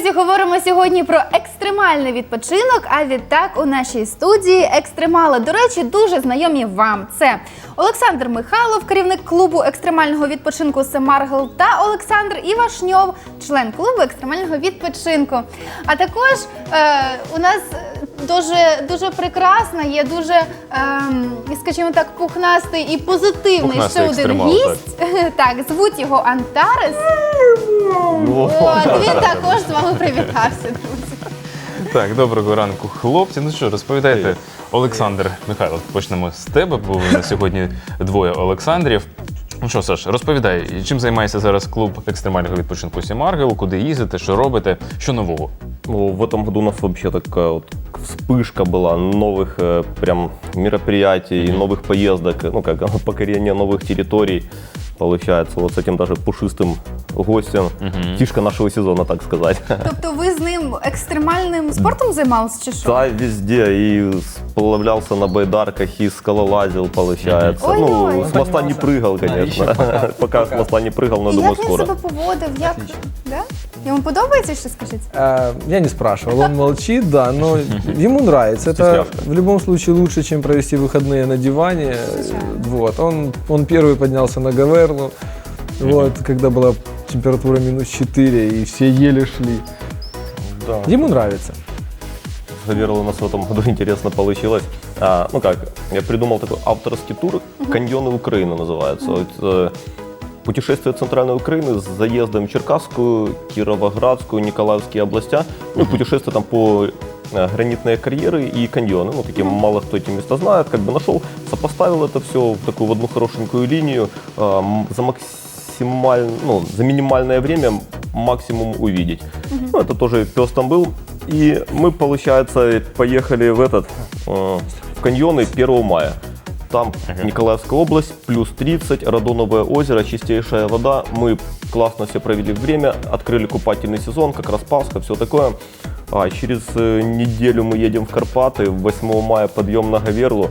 Друзі, говоримо сьогодні про екстремальний відпочинок. А відтак у нашій студії екстремали, до речі, дуже знайомі вам. Це Олександр Михайлов, керівник клубу екстремального відпочинку Семаргл, та Олександр Івашньов, член клубу екстремального відпочинку. А також е, у нас дуже дуже прекрасна, є дуже, ем, скажімо так, пухнастий і позитивний Пухнастий ще один екстремал, гість. Так, звуть його Антарес. От він також з вами привітався, друзі. Так, доброго ранку, хлопці. Ну що, розповідайте, Олександр Михайло, почнемо з тебе, бо ви на сьогодні двоє Олександрів. Ну що, Саш, розповідай, чим займається зараз клуб екстремального відпочинку Сімаргел, куди їздите, що робите, що нового? Ну, в этом году у нас вообще такая вот вспышка была новых э, прям мероприятий, и новых поездок, ну как покорение новых территорий. Получается, вот с этим даже пушистым гостем. Фишка нашего сезона, так сказать. Тобто ви з ним екстремальним спортом займалися чи що? Да, везде. И сплавлялся на байдарках, и скалолазил, получается. Ой, ну, ой. с моста не прыгал, конечно. Пока с моста не прыгал, но І думаю, як він скоро. себе поводив? Як? Да? Йому подобається, що скажіть? А, Я не спрашивал, он молчит, да, но ему нравится. Это в любом случае лучше, чем провести выходные на диване. Вот. Он, он первый поднялся на Гаверлу, вот, когда была температура минус 4, и все еле шли. Да. Ему нравится. Заверл у нас в этом году интересно получилось. А, ну как, я придумал такой авторский тур «Каньоны Украины» называется. Вот, э, путешествие центральной Украины с заездом в Черкасскую, Кировоградскую, Николаевские областя. Ну, путешествие там по э, гранитные карьеры и каньоны. Ну, такие мало кто эти места знает. Как бы нашел, сопоставил это все в такую в одну хорошенькую линию. э, за максималь, ну, за минимальное время максимум увидеть. Ну, это тоже пес там был. И мы, получается, поехали в этот, э, в каньоны 1 мая. Там Николаевская область, плюс 30, Радоновое озеро, чистейшая вода. Мы классно все провели время, открыли купательный сезон, как раз Пасха, все такое. А через э, неделю мы едем в Карпаты, 8 мая подъем на Гаверлу,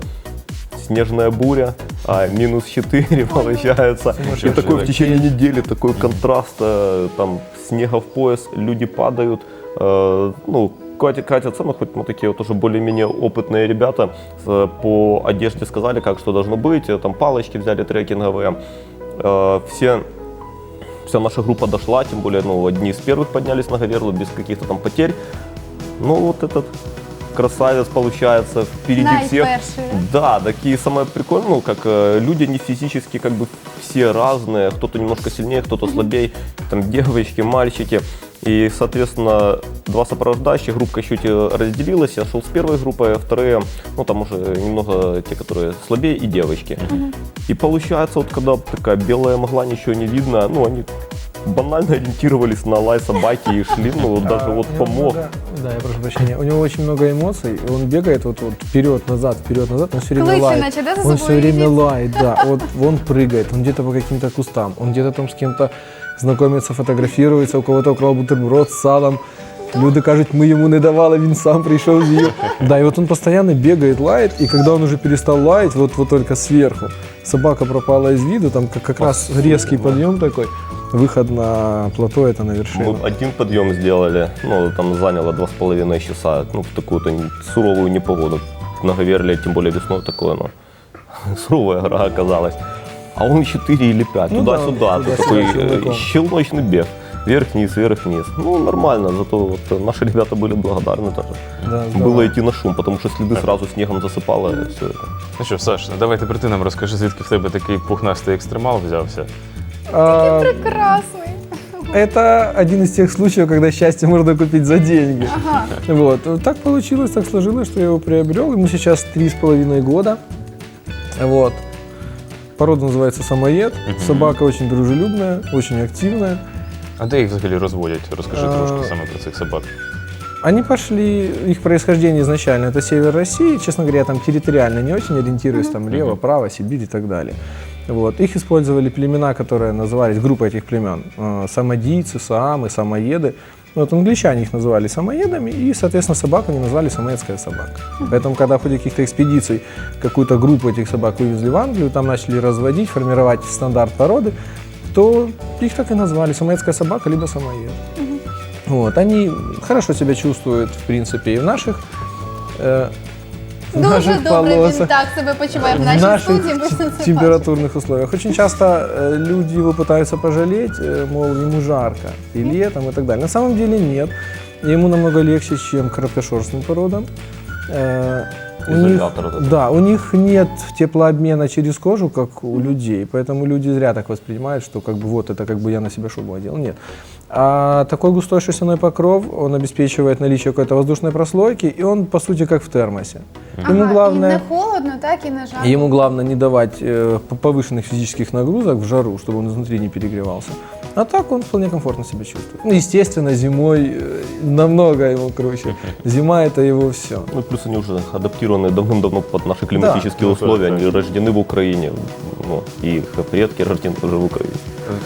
снежная буря, а, минус 4 получается. И такой в течение недели такой контраст, э, там снега в пояс, люди падают, э, ну, катя- катятся, ну, хоть мы такие вот уже более-менее опытные ребята, по одежде сказали, как что должно быть, э, там палочки взяли трекинговые, Э, все вся наша группа дошла, тем более, ну, одни из первых поднялись на Гаверлу без каких-то там потерь. Ну, вот этот красавец получается впереди всех. Найперший. Да, такие самое прикольное, ну, как э, люди не физически, как бы все разные, кто-то немножко сильнее, кто-то слабее, там девочки, мальчики. И, соответственно, два сопровождающих, группа чуть э, разделилась, я шел с первой группой, а вторые, ну, там уже немного те, которые слабее, и девочки. И получается, вот когда такая белая мгла, ничего не видно, ну, они банально ориентировались на лай собаки и шли, ну, даже вот помог. да, я прошу прощения. У него очень много эмоций, и он бегает вот, вот вперед, назад, вперед, назад, он все время Клыки, лает. значит, да, за он все время лает, да. Вот он прыгает, он где-то по каким-то кустам, он где-то там с кем-то знакомится, фотографируется, у кого-то украл бутерброд с салом. Люди кажут, мы ему не давали, він сам пришел з'їв. Да, и вот он постоянно бегает, лает, и когда он уже перестал лаять, вот, вот только сверху, собака пропала из виду, там как, как раз резкий подъем такой, выход на плато, это на вершину. Мы один подъем сделали, ну, там заняло два с половиной часа, ну, в такую-то суровую непогоду. На Гаверле, тем более весной такое, ну, суровая гора оказалась. А он 4 или 5, Ну да, туда-сюда, туда-сюда такой э, челноком. щелночный бег. Вверх-вниз, вверх-вниз. Ну, нормально, зато вот э, наши ребята были благодарны тоже. Да. Было идти на шум, потому что следы сразу снегом засыпало все это. Ну що, Саш, ну давай тепер ти нам розкажи, звідки в тебе такий пухнастий екстремал взявся. А, Прекрасний. Это один из тех случаев, когда счастье можно купить за деньги. Ага. Вот. Так получилось, так сложилось, что я его приобрел. Ему сейчас три с половиной года. Вот. Порода называется самоед. Собака очень дружелюбная, очень активная. А де їх взагалі розводять? Розкажи А, трошки саме про цих собак. Они пошли, их происхождение изначально это север России, честно говоря, я там территориально не очень ориентируюсь, там лево, право, Сибирь и так далее. Вот. Их использовали племена, которые назывались, группа этих племен, э, самодийцы, саамы, самоеды. Вот англичане их называли самоедами, и, соответственно, собаку они назвали самоедская собака. Поэтому, когда в ходе каких-то экспедиций какую-то группу этих собак вывезли в Англию, там начали разводить, формировать стандарт породы, то их так и назвали самоедская собака, либо самоед. Вот, они хорошо себя чувствуют, в принципе, и в наших, э, Дуже наших добре він полосах, так себе почуває в в нашій наших студії. Ми це бачимо. температурных условиях. Очень часто э, люди его пытаются пожалеть, э, мол, ему жарко, и летом, и так далее. На самом деле нет. Ему намного легче, чем короткошерстным породам. Э, у них, Изолятор вот этот. да, у них нет теплообмена через кожу, как у людей, поэтому люди зря так воспринимают, что как бы вот это как бы я на себя шубу одел. Нет. А такой густой шерстяной покров, он обеспечивает наличие какой-то воздушной прослойки, и он, по сути, как в термосе. Ему Ага, главное... і не холодно, так і не жарко. Ему главное не давать э, п- повышенных физических нагрузок в жару, чтобы он изнутри не перегревался. А так он вполне комфортно себя чувствует. Ну, естественно, зимой э, намного ему круче. Зима это его все. Ну, плюс они уже адаптированы давным-давно под наши климатические ну, условия. так, Они рождены в Украине. Ну, и их предки рождены тоже в Украине.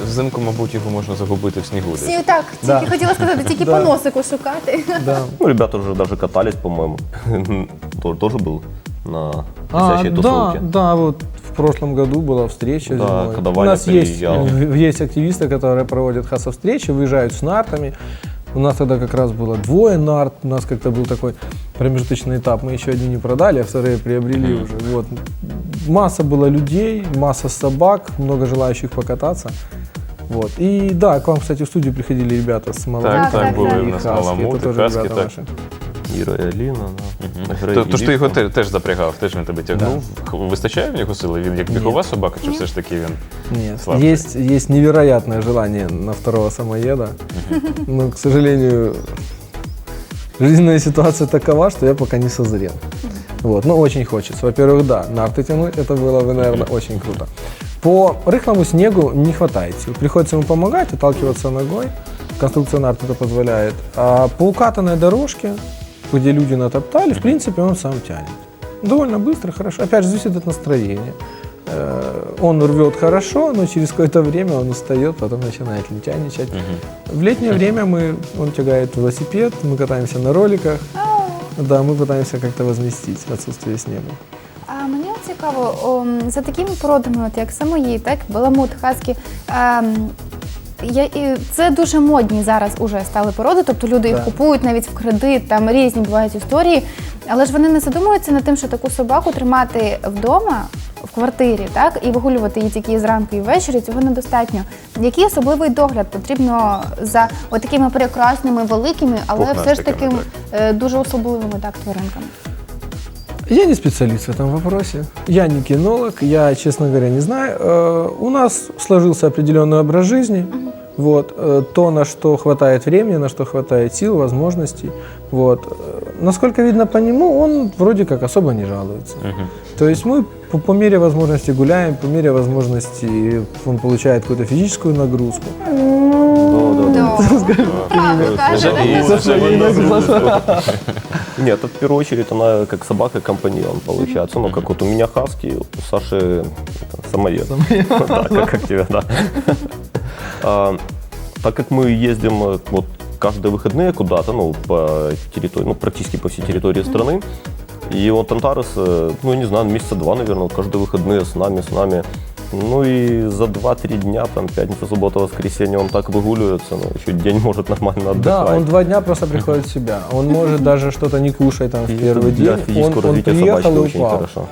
Взимку, мабуть, його можна загубити в снігу. десь. Всі так, тільки Да. хотіла сказати, тільки Да. по носику шукати. Да. Ну, ребята уже даже катались, по-моему. Тоже- Тоже На А, висящей да, тусовке. да, вот в прошлом году была встреча Да, зимой. когда У Ваня нас есть, приезжал. есть активисты, которые проводят хаса-встречи, выезжают с нартами. У нас тогда как раз было двое нарт, у нас как-то был такой промежуточный этап. Мы еще один не продали, а вторые приобрели уже. Вот. Масса было людей, масса собак, много желающих покататься. Вот. И да, к вам, кстати, в студию приходили ребята с Так, Так, так, так, так. в и нас Хаски. Это тоже хаски, ребята так. наши. Ира и Алина, да. Грей То- Тож ти його Липко. те- теж запрягав, теж він тебе тягнув. Вистачає в нього сили? Він як бігова собака, чи все ж таки він? Нет, Слабший. есть, есть невероятное желание на второго самоеда, но, к сожалению, жизненная ситуация такова, что я пока не созрел. Вот, но очень хочется. Во-первых, да, нарты тянуть, это было бы, наверное, очень круто. По рыхлому снегу не хватает сил. Приходится ему помогать, отталкиваться ногой. Конструкция нарт это позволяет. А по укатанной дорожке, где люди натоптали, в принципе, он сам тянет. Довольно быстро, хорошо. Опять же, зависит от настроения. Э, Он рвет хорошо, но через какое-то время он устает, потом начинает лентяничать. В летнее время мы, он тягает велосипед, мы катаемся на роликах. Да, мы пытаемся как-то возместить отсутствие снега. А мені от цікаво, о, за такими породами, от як самої, так, баламут, хаски. ем, я, і це дуже модні зараз уже стали породи, тобто люди їх Так. купують навіть в кредит, там різні бувають історії. Але ж вони не задумуються над тим, що таку собаку тримати вдома, в квартирі, так, і вигулювати її тільки зранку і ввечері, цього недостатньо. Який особливий догляд потрібно за от такими прекрасними, великими, але все ж таки Пухнастиками, е, дуже особливими так тваринками? Я не специалист в этом вопросе. Я не кинолог, я, честно говоря, не знаю. Э, У нас сложился определенный образ жизни. Вот, э, то, на что хватает времени, на что хватает сил, возможностей. Вот. Э, Насколько видно по нему, он вроде как особо не жалуется. То есть мы по, по мере возможности гуляем, по мере возможности он получает какую-то физическую нагрузку. Нет, это в первую очередь она как собака-компаньон получается. Ну, как вот у меня хаски, у Саши самоед. Да, как тебе, да. А, Так как мы ездим э, вот каждые выходные куда-то, ну, по территории, ну, практически по всей территории страны, и вот Антарес, э, ну, не знаю, месяца два, наверное, каждые выходные с нами, с нами. Ну и за 2-3 дня, там, пятница, суббота, воскресенье, он так выгуливается, ну, еще день может нормально отдыхать. Да, он два дня просто приходит в себя. Он может даже что-то не кушать там в первый для день. физического Он, он приехал и очень упал. хорошо.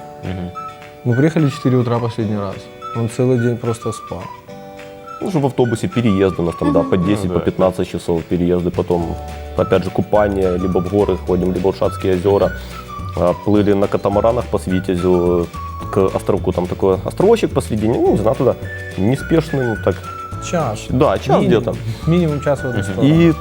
Мы приехали в 4 утра последний раз. Он целый день просто спал. Ну, что в автобусе переезды у нас там, да, по 10, Ну, по да. 15 часов переезды, потом, опять же, купание, либо в горы ходим, либо в Шацкие озера. А, Плыли на катамаранах по Свитязю к островку, там такой островочек посредине, ну, не знаю, туда неспешным, так, Час. да, час Минимум. где-то. Минимум час в одну сторону. И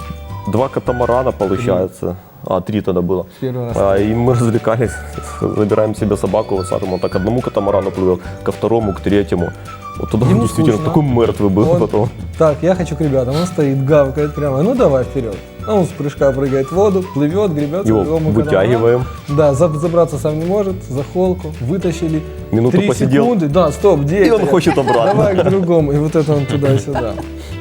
два катамарана, получается, а, три тогда было. Первый раз. А, и мы развлекались, забираем себе собаку, сажем, он так к одному катамарану плывет, ко второму, к третьему. Вот туда он Ему действительно скучно. такой мертвый был Он- потом. Так, я хочу к ребятам. Он стоит, гавкает прямо. Ну давай вперед. А он с прыжка прыгает в воду, плывет, гребет. Его вытягиваем. Да, за- забраться сам не может, за холку, вытащили. Минуту Три посидел. секунды, да, стоп, где И он хочет обратно. Давай к другому. И вот это он туда-сюда.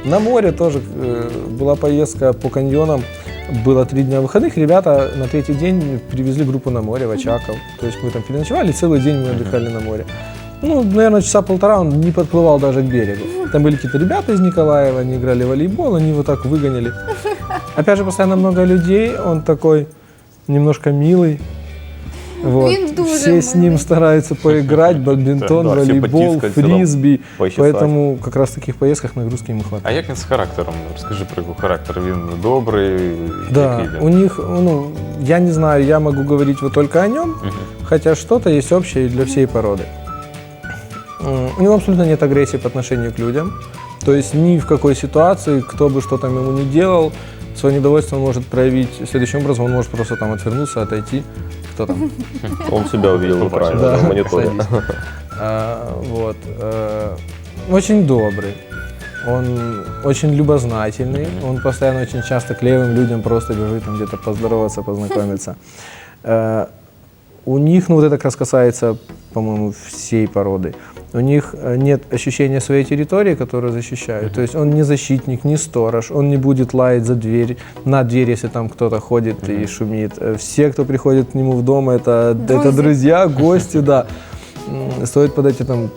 На море тоже э, была поездка по каньонам. Было три дня выходных. Ребята на третий день привезли группу на море в Очаков. То есть мы там переночевали, целый день мы отдыхали на море. Ну, наверное, часа полтора он не подплывал даже к берегу. Там были какие-то ребята из Николаева, они играли в волейбол, они его так выгоняли. Опять же, постоянно много людей, он такой немножко милый. Вот. Він дуже все с милий. ним стараются поиграть, бадминтон, Да, все волейбол, потискать, там, фрисби. почесать. Поэтому как раз в таких поездках нагрузки ему А хватает. як він з характером? Розкажи про його характер. Він добрий, Да, який у він? них, ну, я не знаю, я могу говорить вот только о нем, хотя что-то есть общее для всей породы. М, У него абсолютно нет агрессии по отношению к людям. То есть ни в какой ситуации, кто бы что там ему не делал, свое недовольство он может проявить следующим образом. Он может просто там отвернуться, отойти. Кто там? Он себя увидел экране, Да, на мониторе. А, Вот. э, Очень добрый. Он очень любознательный. Он постоянно очень часто к левым людям просто бежит там где-то поздороваться, познакомиться. Э, У них, ну вот это как раз касается, по-моему, всей породы. У них э, нет ощущения своей территории, которую защищают. То есть он не защитник, не сторож, он не будет лаять за дверь, на дверь, если там кто-то ходит и шумит. Э, Все, кто приходит к нему в дом, это, это Друзья. друзья, гости, да. Стоит подойти там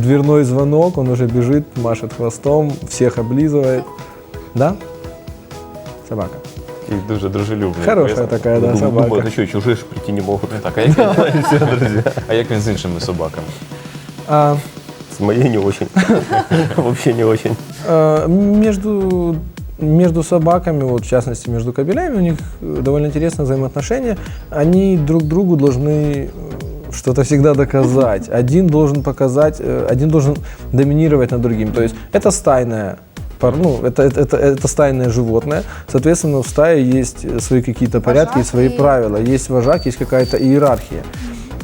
дверной звонок, он уже бежит, машет хвостом, всех облизывает. Да? Собака І дуже дружелюбний. Хорошая Ясно? такая, да, Дум- собака. Думают, еще чужие ж прийти не могут. Так, а як, він, а як він з іншими собаками? А, С моей не очень. Вообще не очень. Э, Между, между собаками, вот в частности между кобелями, у них э, довольно интересные взаимоотношения. Они друг другу должны э, что-то всегда доказать. Один должен показать, э, один должен доминировать над другим. То есть это стайная пар- ну, это, это, это, это стайное животное. Соответственно, в стае есть свои какие-то порядки, и свои и- правила. Есть вожак, есть какая-то иерархия.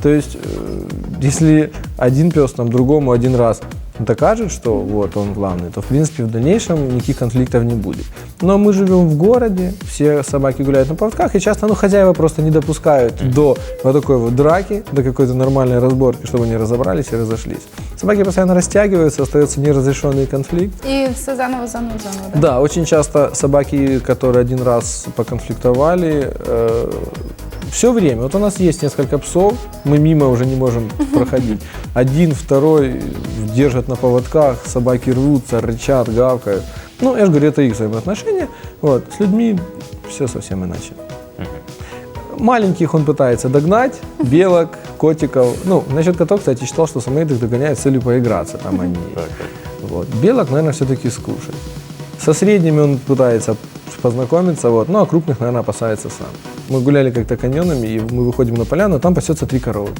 То есть, э, если один пес там другому один раз докажет, что вот он главный, то в принципе в дальнейшем никаких конфликтов не будет. Но мы живем в городе, все собаки гуляют на поводках, и часто ну, хозяева просто не допускают до вот такой вот драки, до какой-то нормальной разборки, чтобы они разобрались и разошлись. Собаки постоянно растягиваются, остается неразрешенный конфликт. І все заново, заново, заново. Да? Да, очень часто собаки, которые один раз поконфликтовали, все время. Вот у нас есть несколько псов, мы мимо уже не можем проходить. Один, второй держат на поводках, собаки рвутся, рычат, гавкают. Ну, я же говорю, это их взаимоотношения. Вот. С людьми все совсем иначе. Маленьких он пытается догнать, белок, котиков. Ну, насчет котов, кстати, читал, что самоед их догоняет с целью поиграться. Там они вот. Белок, наверное, все-таки скушать. Со средними он пытается познакомиться, вот, ну а крупных, наверное, опасается сам. Мы гуляли как-то каньонами, и мы выходим на поляну, а там пасется три коровы.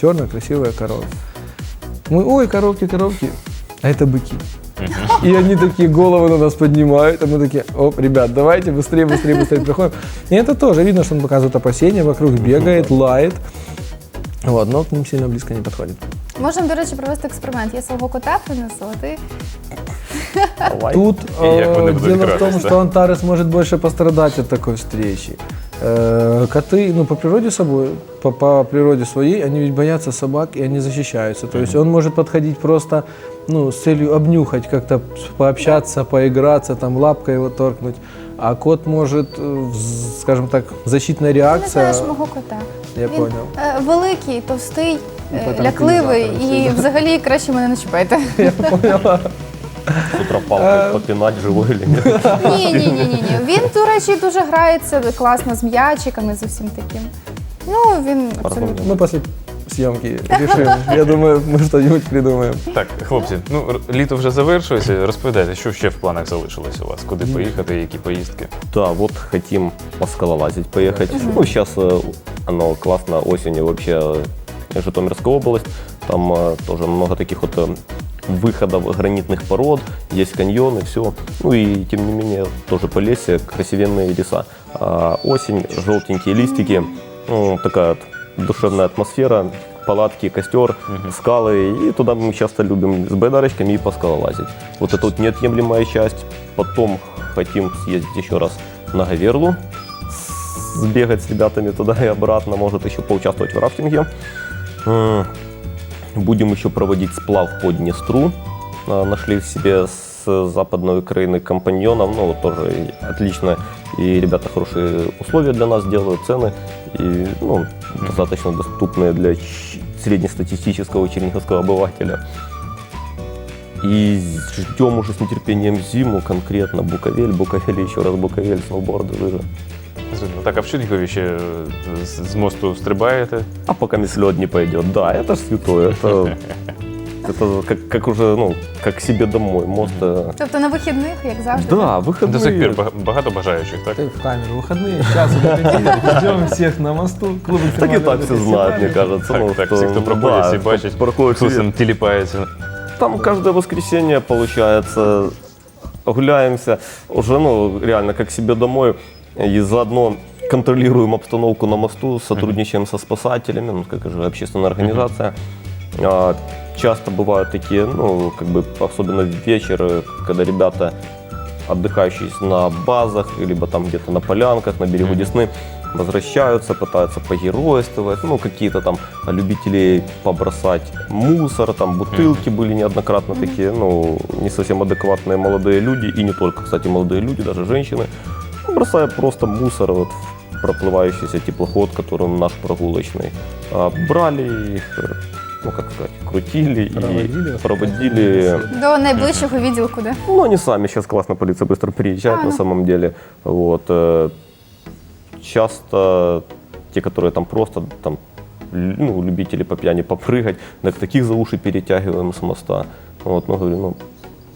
Черная, красивая корова. Мы, ой, коровки, коровки, а это быки. И они такие головы на нас поднимают, а мы такие, оп, ребят, давайте быстрее, быстрее, быстрее проходим. И это тоже видно, что он показывает опасения, вокруг бегает, лает. Вот, но к ним сильно близко не подходит. Можемо, до речі, провести експеримент. Я свого кота принесу, а ти. Тут э, дело в том, что Антарес может больше пострадать от такой встречи. Э, Коты, ну, по природе собой, по, по природе своей, они ведь боятся собак, и они защищаются. То есть он может подходить просто, ну, с целью обнюхать, как-то пообщаться, поиграться, там, лапкой его торкнуть. А кот может, э, в- скажем так, защитная Ти не реакция. знаєш мого кота. Я Він понял. е, великий, товстий, е, потім лякливий кінізатор і взагалі краще мене не чіпайте. Я поняла. С утра палкой попинать живой или нет. Ні, ні, ні, ні, ні. Він, до речі, дуже грається класно з м'ячиками, з усім таким. Ну, він абсолютно. Мы после съемки решим. Я думаю, мы что-нибудь придумаем. Так, хлопці, ну р- літо вже завершується. Розповідайте, що ще в планах залишилось у вас? Куди поїхати, які поїздки? Да, вот хотим поскалолазить, поехать. Ну, сейчас э, оно классно, осенью вообще э, Житомирская область. Там э, тоже много таких вот э, выходов гранитных пород, есть каньоны, все. Ну и тем не менее тоже Полесье, красивенные леса. А осень, желтенькие листики, ну, такая вот душевная атмосфера, палатки, костер, скалы. И туда мы часто любим с байдарочками и поскалолазить. Вот это вот неотъемлемая часть. Потом хотим съездить еще раз на Гаверлу, сбегать с ребятами туда и обратно, может еще поучаствовать в рафтинге. Будем еще проводить сплав по Днестру. А, Нашли себе с западной Украины компаньонов, ну вот тоже отлично. И ребята хорошие условия для нас делают, цены и ну, достаточно доступные для среднестатистического черниговского обывателя. И ждем уже с нетерпением зиму, конкретно Буковель, Буковель, еще раз Буковель, сноуборды, лыжи. Зрозуміло. Так, а в Чернігові ще е, з з мосту стрибаєте? А пока с лед не пойдет, да, это ж святое, это, это как, как уже, ну, как к себе домой, мост. э, Тобто на вихідних, як завжди. Да, До сих пір выходные. бага- багато бажаючих, так? Ты в камеру выходные, сейчас ждем всех на мосту. Клуб Так и так экстремального все знают, мне фестиваля. кажется. Так, ну, так, что- всі, хто проходять, да, всі кто бачать, проходит, хто все там тіліпається. Там каждое воскресенье, получается, гуляемся уже, ну, реально, как к себе домой. И заодно контролируем обстановку на мосту, сотрудничаем со спасателями, ну, как же общественная организация. А, Часто бывают такие, ну, как бы, особенно вечер, когда ребята, отдыхающие на базах, либо там где-то на полянках, на берегу Десны, возвращаются, пытаются погеройствовать, ну, какие-то там любители побросать мусор, там бутылки были неоднократно такие, ну, не совсем адекватные молодые люди, и не только, кстати, молодые люди, даже женщины, бросая просто мусор вот в проплывающийся теплоход, который наш прогулочный. А, брали их, ну, как сказать, крутили Проводили, и проводили До найближчого відділку, да? ну, они сами сейчас классно, полиция быстро приезжает А, на ну. самом деле. Вот. э, Часто те, которые там просто там, лю- ну, любители по пьяни попрыгать, так таких за уши перетягиваем с моста. Вот, ну, говорю, ну,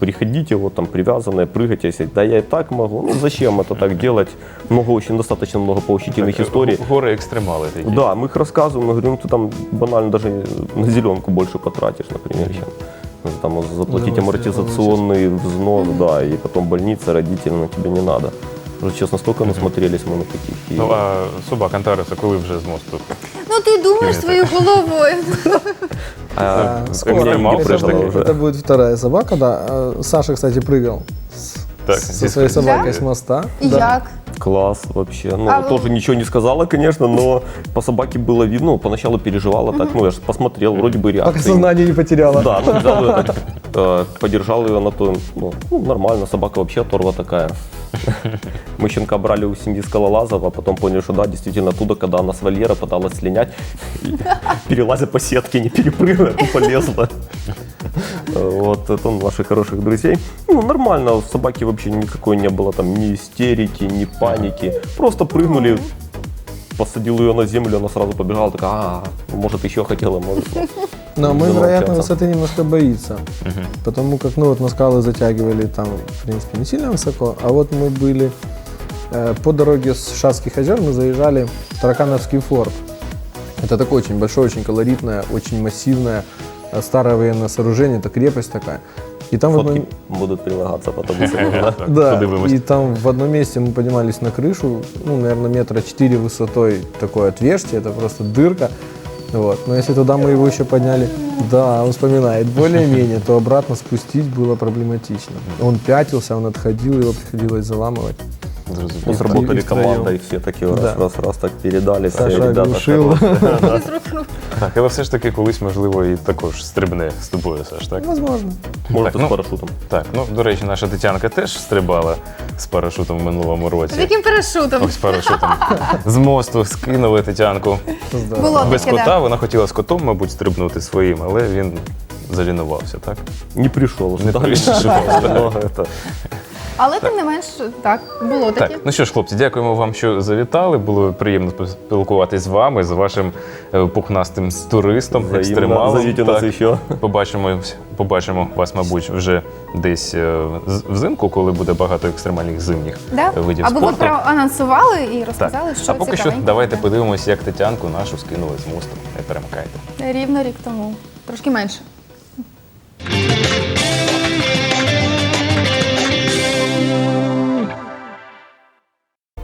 приходите, вот там привязанные, прыгайте, если да я и так могу. Ну, зачем это так делать? Много, очень достаточно много поучительных историй. Гори екстремали такі. Да, мы их рассказываем, мы говорим, ну ты там банально даже на зеленку больше потратишь, например, чем ну, там заплатить Удовольствие амортизационный взнос, да, и потом больница, родители, на тебе не надо. Уже честно, столько насмотрелись мы на таких. и- Ну а собак Антареса, коли вже з мосту? Ну ти думаєш своєю головою. А, у скоро. Это будет вторая собака, да. А, Саша, кстати, прыгал с- Так, со своей собакой Да? с моста. Да. як? Класс вообще. Ну, А вы- тоже ничего не сказала, конечно, но по собаке было видно. Ну, поначалу переживала так, ну, я же посмотрел, вроде бы реакции. Пока сознание не потеряла. Да, ну, взял ее так, э, подержал ее на то, ну, ну, нормально, собака вообще оторва такая. Мы щенка брали у семьи скалолазов, а потом поняли, что да, действительно, оттуда, когда она с вольера пыталась слинять, перелазя по сетке, не перепрыгивая, тупо лезла. Вот, это наших хороших друзей. Ну, нормально, у собаки вообще никакой не было там ни истерики, ни паники. Просто прыгнули, посадил ее на землю, она сразу побежала, такая, а, может, еще хотела, может. Но мы, вероятно, общаться». высоты немножко боится. Потому как, ну вот на скалы затягивали там, в принципе, не сильно высоко. А вот мы были э, по дороге с Шацких озер, мы заезжали в Таракановский форт. Это такое очень большое, очень колоритное, очень массивное э, старое военное сооружение, это крепость такая. И там в одном- Фотки будут прилагаться потом. Да, и там в одном месте мы поднимались на крышу, ну, наверное, метра 4 высотой такое отверстие, это просто дырка. Вот. Но если туда мы его еще подняли, да, он вспоминает, более-менее, то обратно спустить было проблематично. Он пятился, он отходил, его приходилось заламывать. Зрозуміло. Ну, И сработали втроем. команда, и все такие раз, Да. раз, раз так передали. все ребята хорошие. Так, але все ж таки колись, можливо, і також стрибне з тобою, Саш, так? Возможно. Может, ну, с парашютом. Так, ну до речі, наша Тетянка теж стрибала з парашутом в минулому З році. яким парашутом? Ось парашутом. З мосту скинули Тетянку. Було Без таке, кота да. вона хотіла з котом, мабуть, стрибнути своїм, але він залінувався, так? Не пришел. Не прийшов, это- Але тим не менш, так, було таке. Так, ну що ж, хлопці, дякуємо вам, що завітали. Було приємно поспілкуватись з вами, з вашим е, пухнастим туристом, екстремалом. Зовите нас Так. Побачимо, побачимо вас, мабуть, вже десь е, з- взимку, коли буде багато екстремальних зимніх Да? е, видів Або ви спорту. проанонсували і Так. розказали, що а поки що цікавенького давайте буде. подивимося, як Тетянку нашу скинули з мосту. Не перемикайте. Рівно рік тому. Трошки менше.